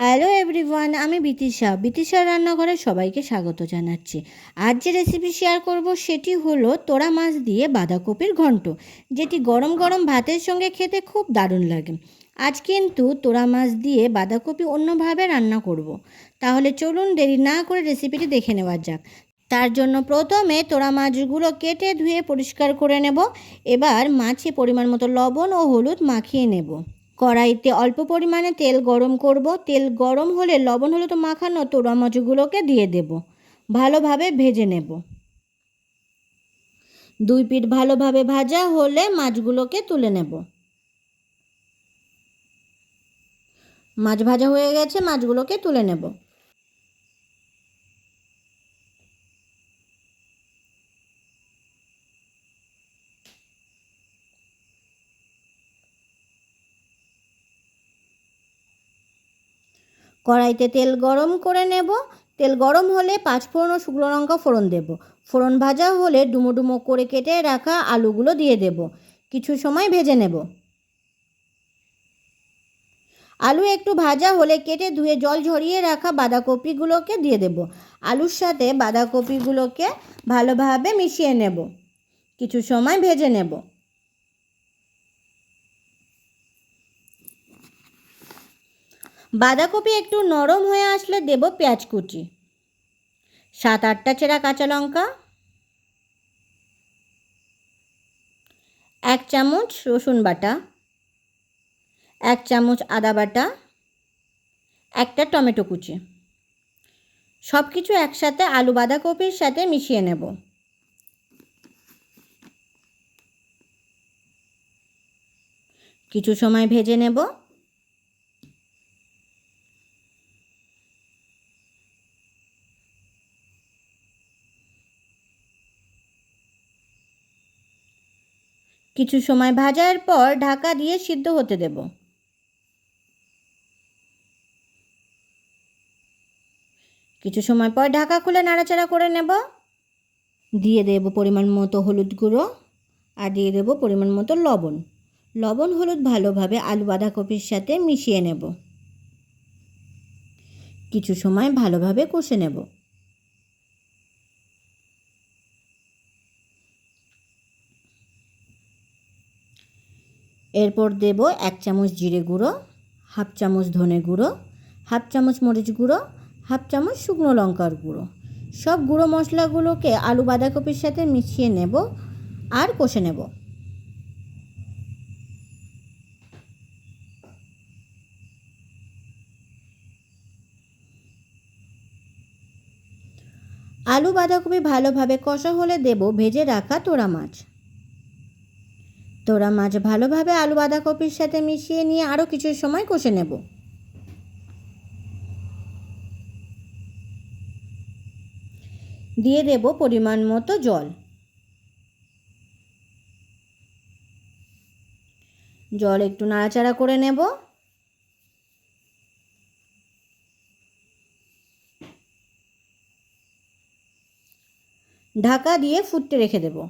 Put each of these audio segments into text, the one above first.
Hello everyone, আমি বিতিশা। বিতিশা রান্নাঘরে সবাইকে স্বাগত জানাচ্ছি। আজ যে রেসিপি শেয়ার করব সেটি হলো তোড়া মাছ দিয়ে বাঁধাকপির ঘন্ট, যেটি গরম গরম ভাতের সঙ্গে খেতে খুব দারুণ লাগে। আজ কিন্তু তোড়া মাছ দিয়ে বাঁধাকপি অন্যভাবে রান্না করব। তাহলে চলুন দেরি না করে রেসিপিটি দেখে নেওয়া যাক। তার জন্য প্রথমে তোড়া মাছগুলো কেটে ধুয়ে পরিষ্কার করে নেব। এবার মাছে পরিমাণ মতো লবণ ও হলুদ মাখিয়ে নেব। কড়াইতে অল্প পরিমাণে তেল গরম করব। তেল গরম হলে লবণ, হলুদ মাখানো তোড়া মাছগুলোকে দিয়ে দেব। ভালোভাবে ভেজে নেব। দুই পিঠ ভালোভাবে ভাজা হলে মাছগুলোকে তুলে নেব। মাছ ভাজা হয়ে গেছে, মাছগুলোকে তুলে নেব। কড়াইতে তেল গরম করে নেব। তেল গরম হলে পাঁচ ফোড়ন ও শুকনো লঙ্কা ফোড়ন দেব। ফোড়ন ভাজা হলে ডুমো ডুমো করে কেটে রাখা আলুগুলো দিয়ে দেব। কিছু সময় ভেজে নেব। আলু একটু ভাজা হলে কেটে ধুয়ে জল ঝরিয়ে রাখা বাঁধাকপিগুলোকে দিয়ে দেব। আলুর সাথে বাঁধাকপিগুলোকে ভালোভাবে মিশিয়ে নেব। কিছু সময় ভেজে নেব। বাঁধাকপি একটু নরম হয়ে আসলে দেব পেঁয়াজ কুচি। সাত আটটা চেরা কাঁচা লঙ্কা। এক চামচ রসুন বাটা। এক চামচ আদা বাটা। একটা টমেটো কুচি। সব কিছু একসাথে আলু বাঁধাকপির সাথে মিশিয়ে নেব। কিছু সময় ভেজে নেব। কিছু সময় ভাজার পর ঢাকা দিয়ে সিদ্ধ হতে দেব। কিছু সময় পর ঢাকা খুলে নাড়াচাড়া করে নেব। দিয়ে দেব পরিমাণ মতো হলুদ গুঁড়ো আর দিয়ে দেব পরিমাণ মতো লবণ। লবণ, হলুদ ভালোভাবে আলু বাঁধাকপির সাথে মিশিয়ে নেব। কিছু সময় ভালোভাবে কষে নেব। এরপর দেব এক চামচ জিরে গুঁড়ো, হাফ চামচ ধনে গুঁড়ো, হাফ চামচ মরিচ গুঁড়ো, হাফ চামচ শুকনো লঙ্কার গুঁড়ো। সব গুঁড়ো মশলাগুলোকে আলু বাঁধাকপির সাথে মিশিয়ে নেব আর কষে নেব। আলু বাঁধাকপি ভালোভাবে কষা হলে দেব ভেজে রাখা তোড়া মাছ। তোরা মাছ ভালোভাবে আলু বাঁধাকপির সাথে মিশিয়ে নিয়ে আরও কিছু সময় কষে নেব। দিয়ে দেব পরিমাণ মতো জল। জল একটু নাড়াচাড়া করে নেব। ঢাকা দিয়ে ফুটতে রেখে দেবো।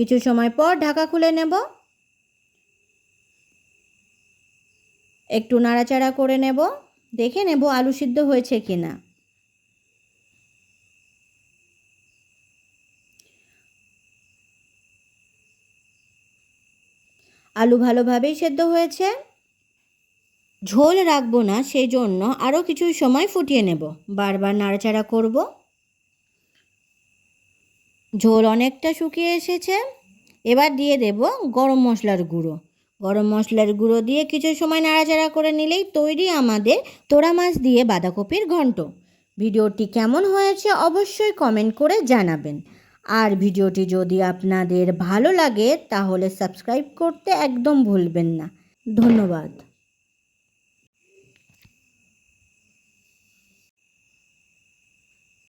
কিছু সময় পর ঢাকা খুলে নেব। একটু নাড়াচাড়া করে নেব। দেখে নেব আলু সিদ্ধ হয়েছে কি না আলু ভালোভাবেই সেদ্ধ হয়েছে। ঝোল রাখব না সেই জন্য আরও কিছু সময় ফুটিয়ে নেব। বারবার নাড়াচাড়া করব। ঝোল অনেকটা শুকিয়ে এসেছে। এবার দিয়ে দেব গরম মশলার গুঁড়ো। গরম মশলার গুঁড়ো দিয়ে কিছু সময় নাড়াচাড়া করে নিলেই তৈরি আমাদের তোড়া মাছ দিয়ে বাঁধাকপির ঘন্ট। ভিডিওটি কেমন হয়েছে অবশ্যই কমেন্ট করে জানাবেন। আর ভিডিওটি যদি আপনাদের ভালো লাগে তাহলে সাবস্ক্রাইব করতে একদম ভুলবেন না। ধন্যবাদ।